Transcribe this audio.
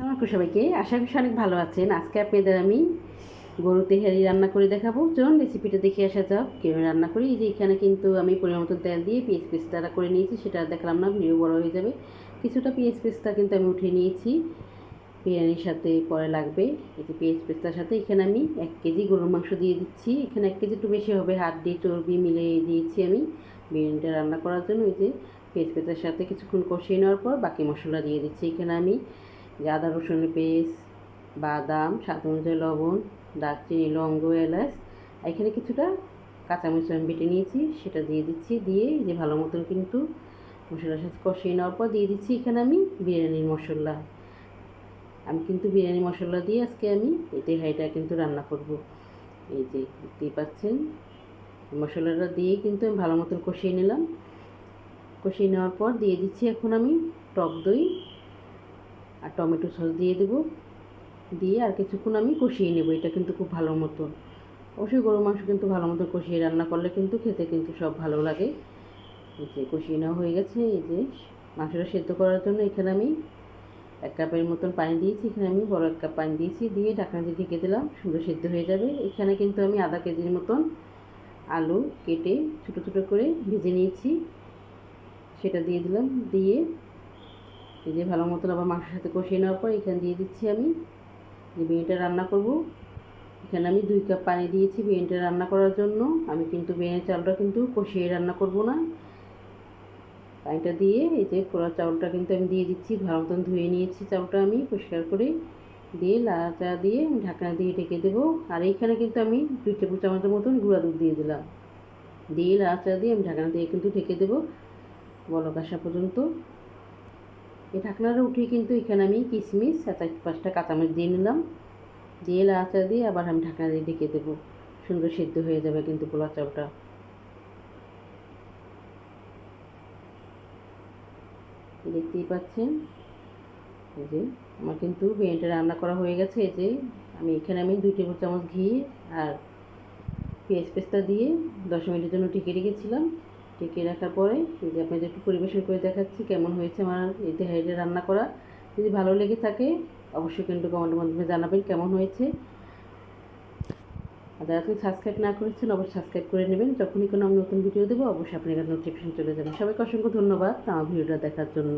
আসসালামু আলাইকুম সবাইকে। আশা করি অনেক ভালো আছেন। আজকে আপনাদের আমি গরু তেহারি রান্না করে দেখাবো। চলুন রেসিপিটা দেখে আসা যাক, কীভাবে রান্না করি। এই যে এখানে কিন্তু আমি পরিমাণ মতো তেল দিয়ে পেঁয়াজ পেস্তাটা করে নিয়েছি, সেটা দেখলাম না, ভিডিও বড় হয়ে যাবে। কিছুটা পেঁয়াজ পেস্তা কিন্তু আমি উঠিয়ে নিয়েছি। বিরিয়ানির সাথে পরে লাগবে। এই যে পেঁয়াজ পেস্তার সাথে এখানে আমি এক কেজি গরুর মাংস দিয়ে দিচ্ছি। এখানে এক কেজি একটু বেশি হবে, হাত দিয়ে চর্বি মিলে দিয়েছি আমি। বিরিয়ানিটা রান্না করার জন্য ওই যে পেঁয়াজ পেস্তার সাথে কিছুক্ষণ কষিয়ে নেওয়ার পর বাকি মশলা দিয়ে দিচ্ছি। এখানে আমি আদা রসুন পেস্ট, বাদাম, স্বাদ অনুযায়ী লবণ, দারচিনি, লঙ্গ, এলাচ। এখানে কিছুটা কাঁচামরিচ আমি বেটে নিয়েছি, সেটা দিয়ে দিচ্ছি। দিয়ে যে ভালো মতন কিন্তু মশলার সাথে কষিয়ে নেওয়ার পর দিয়ে দিচ্ছি এখানে আমি বিরিয়ানির মশলা। আমি কিন্তু বিরিয়ানি মশলা দিয়ে আজকে আমি এই তেহাইটা কিন্তু রান্না করব। এই যে দেখতেই পাচ্ছেন, মশলাটা দিয়ে কিন্তু আমি ভালো মতন কষিয়ে নিলাম। কষিয়ে নেওয়ার পর দিয়ে দিচ্ছি এখন আমি টক দই আর টমেটো সস দিয়ে দেবো। দিয়ে আর কিছুক্ষণ আমি কষিয়ে নেব, এটা কিন্তু খুব ভালো মতো। অবশ্যই গরু মাংস কিন্তু ভালো মতো কষিয়ে রান্না করলে কিন্তু খেতে কিন্তু সব ভালো লাগে। এই যে কষিয়ে নেওয়া হয়ে গেছে, এই যে মাংসটা সেদ্ধ করার জন্য এখানে আমি এক কাপের মতন পানি দিয়েছি, এখানে আমি বড় এক কাপ পানি দিয়েছি, দিয়ে ঢাকনা দিয়ে ঢেকে দিলাম, সুন্দর সেদ্ধ হয়ে যাবে। এখানে কিন্তু আমি আধা কেজির মতন আলু কেটে ছোটো ছোটো করে ভেজে নিয়েছি। সেটা দিয়ে দিলাম, দিয়ে এই যে ভালো মতন আবার মাংসের সাথে কষিয়ে নেওয়ার পর এখানে দিয়ে দিচ্ছি আমি যে বিরিয়ানিটা রান্না করব। এখানে আমি দুই কাপ পানি দিয়েছি বিরিয়ানিটা রান্না করার জন্য। আমি কিন্তু বিরিয়ানি চালটা কিন্তু কষিয়ে রান্না করব না। পানিটা দিয়ে এই যে পোড়া চাউলটা কিন্তু আমি দিয়ে দিচ্ছি। ভালো মতন ধুয়ে নিয়েছি চাউলটা আমি পরিষ্কার করে। দিয়ে লাচা দিয়ে ঢাকনা দিয়ে ঢেকে দেবো। আর এইখানে কিন্তু আমি দুই টেবিল চামচের মতন গুঁড়া দুধ দিয়ে দিলাম। দিয়ে লাচা দিয়ে আমি ঢাকনা দিয়ে কিন্তু ঢেকে দেবো বলক আসা পর্যন্ত। এই ঢাকনাটা উঠিয়ে কিন্তু এখানে আমি কিশমিশ সাত আট পাঁচটা কাঁচামরিচ দিয়ে নিলাম। দিয়ে লাচা দিয়ে আবার আমি ঢাকনা দিয়ে ঢেকে দেবো। সুন্দর সেদ্ধ হয়ে যাবে কিন্তু পোলা চাউটা। দেখতেই পাচ্ছেন? এই যে আমার কিন্তু বিরিয়ানিটা রান্না করা হয়ে গেছে। এই যে আমি এখানে আমি দুই টেবিল চামচ ঘি আর পেঁয়াজ পেস্তা দিয়ে দশ মিনিটের জন্য ঢেকে রেখেছিলাম। টিকে রাখার পরে এই যে আপনাদের একটু পরিবেশন করে দেখাচ্ছি কেমন হয়েছে আমার এই তেহারিটা রান্না করা। যদি ভালো লেগে থাকে, অবশ্যই কিন্তু কমেন্টের মাধ্যমে জানাবেন কেমন হয়েছে। আর যারা আপনি সাবস্ক্রাইব না করেছেন, অবশ্যই সাবস্ক্রাইব করে নেবেন। যখনই কোনো আমি নতুন ভিডিও দেবো, অবশ্যই আপনি এখানে নোটিফিকেশন চলে যাবে। সবাইকে অসংখ্য ধন্যবাদ আমার ভিডিওটা দেখার জন্য।